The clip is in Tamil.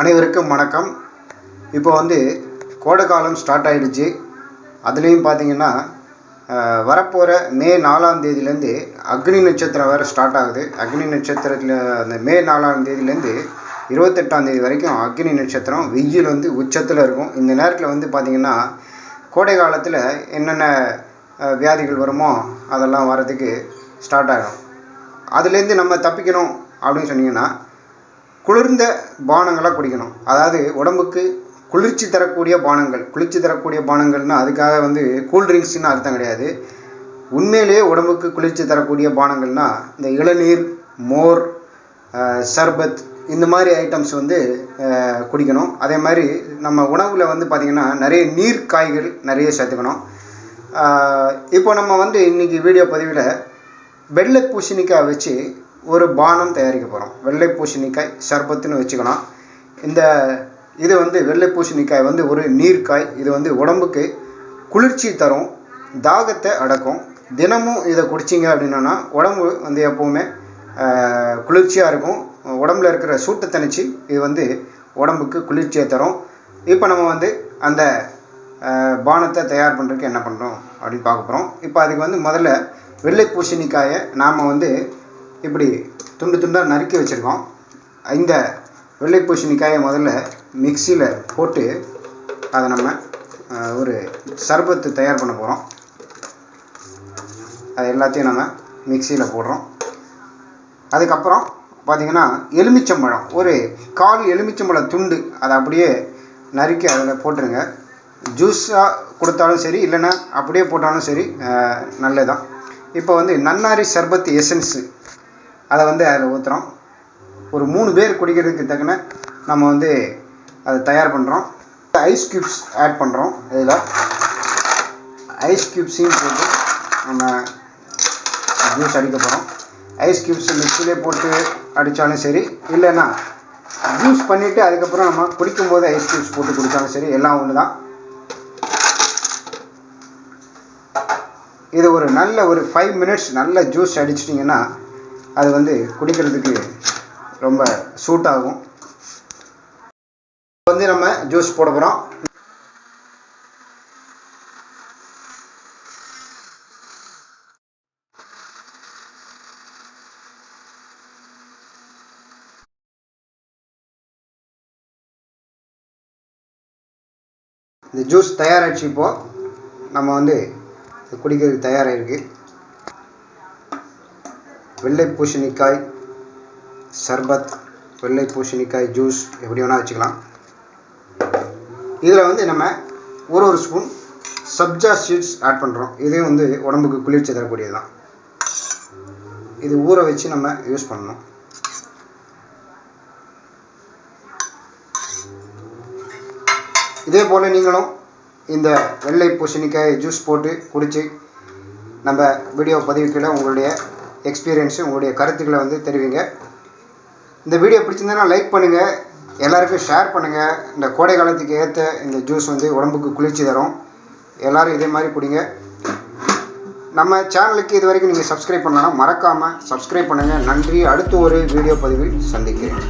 அனைவருக்கும் வணக்கம். இப்போ வந்து கோடைக்காலம் ஸ்டார்ட் ஆகிடுச்சு அதுலேயும் பார்த்தீங்கன்னா வரப்போகிற மே நாலாம் தேதியிலேருந்து அக்னி நட்சத்திரம் வேறு ஸ்டார்ட் ஆகுது. அக்னி நட்சத்திரத்தில் அந்த மே நாலாம் தேதியிலேருந்து இருபத்தெட்டாம் தேதி வரைக்கும் அக்னி நட்சத்திரம் வெயில் வந்து உச்சத்தில் இருக்கும். இந்த நேரத்தில் வந்து பார்த்திங்கன்னா கோடை காலத்தில் என்னென்ன வியாதிகள் வருமோ அதெல்லாம் வரதுக்கு ஸ்டார்ட் ஆகிடும் அதுலேருந்து நம்ம தப்பிக்கணும் அப்படின்னு சொன்னிங்கன்னா குளிர்ந்த பானங்களாக குடிக்கணும். அதாவது உடம்புக்கு குளிர்ச்சி தரக்கூடிய பானங்கள் குளிர்ச்சி தரக்கூடிய பானங்கள்னா அதுக்காக வந்து கூல்ட்ரிங்க்ஸ்னு அர்த்தம் கிடையாது. உண்மையிலேயே உடம்புக்கு குளிர்ச்சி தரக்கூடிய பானங்கள்னா இந்த இளநீர் மோர் சர்பத் இந்த மாதிரி ஐட்டம்ஸ் வந்து குடிக்கணும். அதே மாதிரி நம்ம உணவில் வந்து பார்த்திங்கன்னா நிறைய நீர் காய்கள் நிறைய சேர்த்துக்கணும். இப்போ நம்ம வந்து இன்றைக்கி வீடியோ பதிவில் வெள்ளை பூசணிக்காய் வச்சு ஒரு பானம் தயாரிக்க போகிறோம் வெள்ளை பூசணிக்காய் சர்பத்துன்னு வச்சுக்கலாம் இந்த இது வந்து வெள்ளை பூசணிக்காய் வந்து ஒரு நீர்க்காய். இது வந்து உடம்புக்கு குளிர்ச்சி தரும். தாகத்தை அடக்கும். தினமும் இதை குடிச்சிங்க அப்படின்னா உடம்பு வந்து எப்போவுமே குளிர்ச்சியாக இருக்கும். உடம்புல இருக்கிற சூட்டை தணிச்சு இது வந்து உடம்புக்கு குளிர்ச்சியை தரும். இப்போ நம்ம வந்து அந்த பானத்தை தயார் பண்ணுறதுக்கு என்ன பண்ணுறோம் அப்படின்னு பார்க்க போகிறோம் இப்போ அதுக்கு வந்து முதல்ல வெள்ளை பூசணிக்காயை நாம் வந்து இப்படி துண்டு துண்டாக நறுக்கி வச்சுருக்கோம். இந்த வெள்ளை பூசணிக்காயை முதல்ல மிக்சியில் போட்டு அதை நம்ம ஒரு சர்பத்து தயார் பண்ண போகிறோம் அது எல்லாத்தையும் நம்ம மிக்சியில் போடுறோம். அதுக்கப்புறம் பார்த்திங்கன்னா எலுமிச்சம்பழம் ஒரு கால் எலுமிச்சம்பழம் துண்டு அதை அப்படியே நறுக்கி அதில் போட்டுருங்க. ஜூஸாக கொடுத்தாலும் சரி இல்லைன்னா அப்படியே போட்டாலும் சரி நல்லதான் இப்போ வந்து நன்னாரி சர்பத் எசன்ஸு அதை வந்து அதில் ஊற்றுறோம் ஒரு மூணு பேர் குடிக்கிறதுக்கு தக்கன நம்ம வந்து அதை தயார் பண்ணுறோம் ஐஸ் க்யூப்ஸ் ஆட் பண்ணுறோம் இதில். ஐஸ் க்யூப்ஸையும் போட்டு நம்ம ஜூஸ் அடிக்க போகிறோம் ஐஸ் க்யூப்ஸ் மிக்சிலே போட்டு அடித்தாலும் சரி இல்லைன்னா ஜூஸ் பண்ணிவிட்டு அதுக்கப்புறம் நம்ம குடிக்கும்போது ஐஸ் க்யூப்ஸ் போட்டு குடித்தாலும் சரி எல்லாம் ஒன்று தான் இது ஒரு நல்ல ஒரு ஃபைவ் மினிட்ஸ் நல்ல ஜூஸ் அடிச்சிட்டிங்கன்னா அது வந்து குடிக்கிறதுக்கு ரொம்ப சூட் ஆகும் வந்து நம்ம ஜூஸ் போட போகிறோம் இந்த ஜூஸ் தயாராகிடுச்சு இப்போ. நம்ம வந்து குடிக்கிறதுக்கு குடிக்கிறதுக்கு தயாராகிருக்கு வெள்ளை பூசணிக்காய் சர்பத் வெள்ளை பூசணிக்காய் ஜூஸ் எப்படி வேணால் வச்சுக்கலாம். இதில் வந்து நம்ம ஒரு ஒரு ஸ்பூன் சப்ஜா சீட்ஸ் ஆட் பண்ணுறோம் இதையும் வந்து உடம்புக்கு குளிர்ச்சி தரக்கூடியது தான் இது ஊற வச்சு நம்ம யூஸ் பண்ணணும். இதே போல் நீங்களும் இந்த வெள்ளை பூசணிக்காய் ஜூஸ் போட்டு குடித்து நம்ம வீடியோ பதிவுக்குள்ள உங்களுடைய எக்ஸ்பீரியன்ஸு உங்களுடைய கருத்துக்களை வந்து தெரிவிங்க. இந்த வீடியோ பிடிச்சிருந்தேன்னா லைக் பண்ணுங்கள் எல்லாருக்கும் ஷேர் பண்ணுங்கள் இந்த கோடை காலத்துக்கு ஏற்ற இந்த ஜூஸ் வந்து உடம்புக்கு குளிர்ச்சி தரும். எல்லோரும் இதே மாதிரி குடிங்க. நம்ம சேனலுக்கு இது வரைக்கும் நீங்கள் சப்ஸ்கிரைப் பண்ணலாம் மறக்காமல் சப்ஸ்கிரைப் பண்ணுங்கள் நன்றி. அடுத்து ஒரு வீடியோ பதிவில் சந்திக்கிறேன்.